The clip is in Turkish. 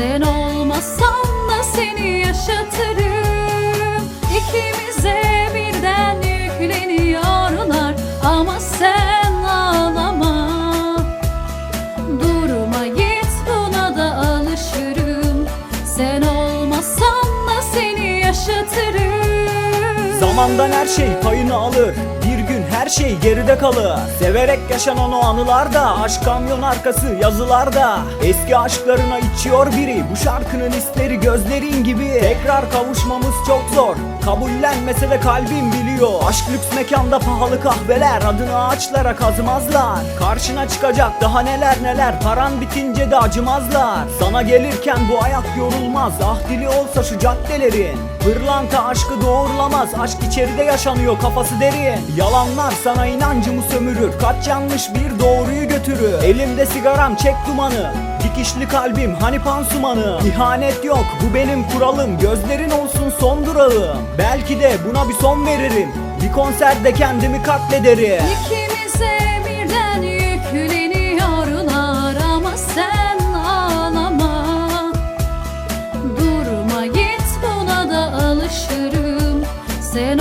Sen olmasan da seni yaşatırım. İkimize birden yükleniyorlar Ama sen ağlama. Durma git buna da alışırım. Sen olmasan da seni yaşatırım. Zamandan her şey payını alır şey geride kalır. Severek yaşanan o anılarda Aşk kamyon arkası yazılarda Eski aşklarına içiyor biri Bu şarkının hisleri gözlerin gibi Tekrar kavuşmamız çok zor. Kabullenmese de kalbim biliyor. Aşk lüks mekanda pahalı kahveler Adını ağaçlara kazımazlar. Karşına çıkacak daha neler neler Paran bitince de acımazlar. Sana gelirken bu ayak yorulmaz Ah dili olsa şu caddelerin. Pırlanta aşkı doğurlamaz Aşk içeride yaşanıyor kafası derin. Yalanlar sana inancımı sömürür Kaç yanlış bir doğruyu götürür. Elimde sigaram çek dumanı Dikişli kalbim hani pansumanı. İhanet yok bu benim kuralım Gözlerin olsun son durağım. Belki de buna bir son veririm. Bir konserde kendimi katlederim. İkimize birden yükleniyorlar ama sen ağlama. Durma git buna da alışırım. Sen